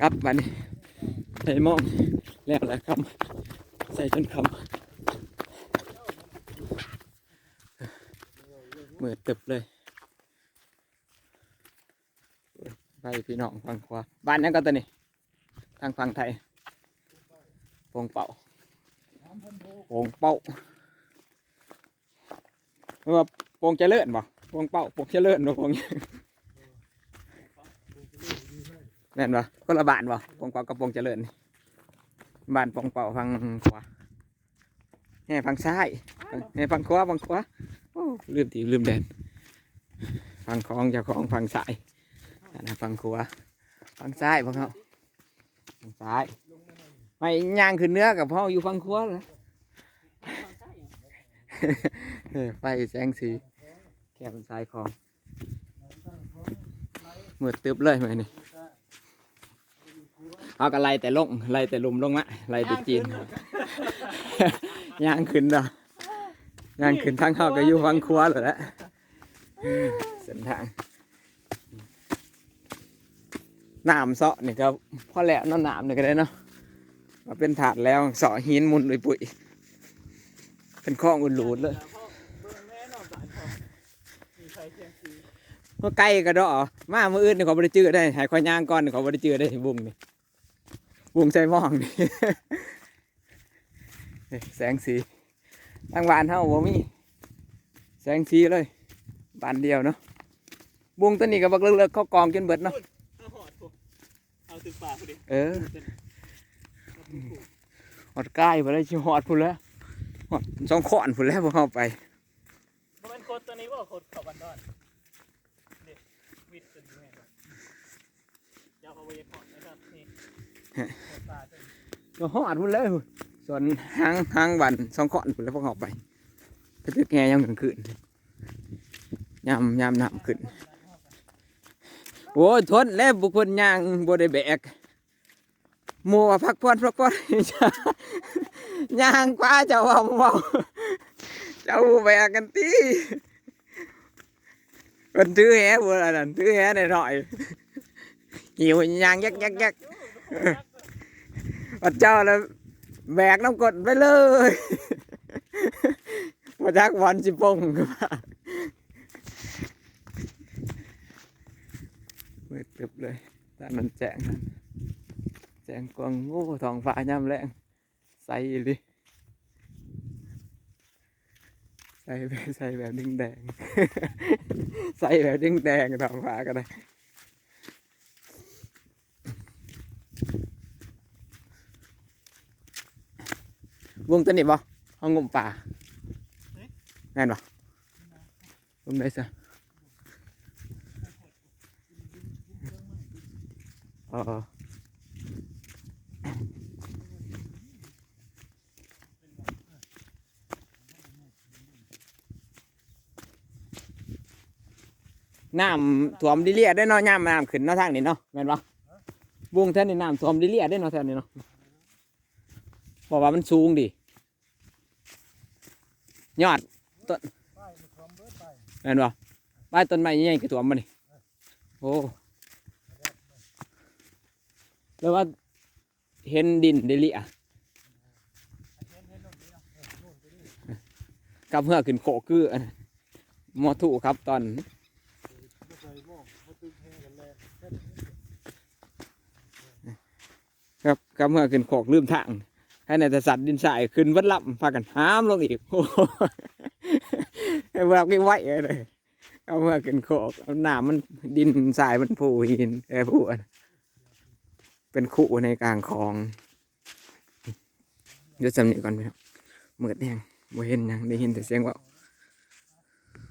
ครับวันนี้ใส่หมองแล้วแหละครับ ใส่จนคำเมือตึบเลยไปพี่น้องฟังขวาบ้านนั้นก็ตัวนี้ ทางฝั่งไทยโปงเป่าโปงเป่าว่าโปงเจริญบ่โปงเป่าโปงเจริญบ่โปง แม่นบ่คนละบ้านบ่ปงเป่ากับปงเจริญนี่บ้านปงเป่าฝั่งขวาแห่ฝั่งซ้ายแห่ฝั่งขวาฝั่งขวาโอ้ลืมตีลืมแดนฝั่งของเจ้าของฝั่งซ้ายนะฝั่งขวาฝั่งซ้ายพวกเขาทางซ้ายไม่ย่างขึ้นเนื้อกับพ่ออยู่ฟังครัวเลยเอไฟแสงสีแค่เป็นสายคองเมืดตึบเลยไหมนี่ เอากระไล่แต่ลงไล่แต่ลุมลงมะไล่แต่จีนย่างขึ้นดอกย่างขึ้นทางเข้าก็อยู่ฟังครัวเลยแหละเส้นทางน้ำเสาะนี่ก็พอแล้วเนาะน้ำนี่ก็ได้เนาะมาเป็นถาดแล้วเสาะหินมุนเลยปุ๋ยเป็นข้องอุ่นหลูดเลยก็ไกลกระดอมามืออื่นนี่เขาบริจือได้หายควายย่างก่อนนี่เขาบริจือได้บุ้งนี่ บุ้งใส่หมองนี่เฮ้ยแสงสีทางบ้านเฮาบ่มี แสงสีเลยบ้านเดียวเนาะบุ้งตัวนี้ก็บักเลิกๆเขากองจนเบิดเนาะเอาหอดผมเอาถึงปากพอดีเออหอดใกล้ไปเลยชิหอดพุ่นแล้วหอดสองขอนพุ่นแล้วพวกเขาไปมันเป็นโคตรตัวนี้ว่าโคตรเขาบันดอนเด็กวิทย์ตัวนี้ไงครับยาวเอาไว้ก่อนนะครับนี่ปลาตัวนี้ ก็หอดพุ่นแล้วส่วนห้างห้างบันสองขอนพุ่นแล้วพวกเขาไปกระตึกแงยังกลางคืนยามยามน้ำขึ้นโอ้ยทนแล้วบุคคลย่างบได้แบกมัวพักผ่อนพักผ่อนย่างกว่าเจ้าเอาเมาเจ้าแบกกันตีเป็นถือแหบ่ล่ะนั่นถือแหหน่อยหิวย่างยักยักยัก วัดเจ้าแล้วแบกน้ำกดไปเลยมาจักวันสิปงก็ว่ามืดตึบเลยตอนนั้นแจ้งนั่นแจ้งกวางงูทองฟ้ายามแรงใส่เลยใส่แบบใส่แบบดิ้งแดง ใส่แบบดิ้งแดงทองฟ้าก็ได้วงตัวนี้บ่ห้องงมป่าแม่นบ่วงไหนซะเออน้ำท่วมดิเลียได้เนาะย่ามน้ำขึ้นเนาะทางนี้เนาะแม่นบ่วงแท่นนี่น้ำท่วมดิเลียได้เนาะแท่นนี้เนาะบอกว่ามันสูงดิ ยอดต้นแม่นบ่ใบต้นไม้ใหญ่ๆคือท่วมบ่นี่โอ้แล้วว่าเห็นดินเดิเลียกับเพื่อขึ้นโคคืออันมอถูครับตอนครับครับเมื่อขึ้นโขกลืมทาง ให้ในแต่สัตว์ดินสายขึ้นวัดล่ำพากันห้ามลงอีกโอ้โหให้เวลาไม่ไหวเลยเอาเมื่อขึ้นโคกเอหนามันดินสายมันผูหินแออผูอันเป็นคู่ในกลางคลองเดี๋ยวจำนี้ก่อนไหมครับเมื่อแดงบ่เห็นยังได้เห็นแต่เสียงว่า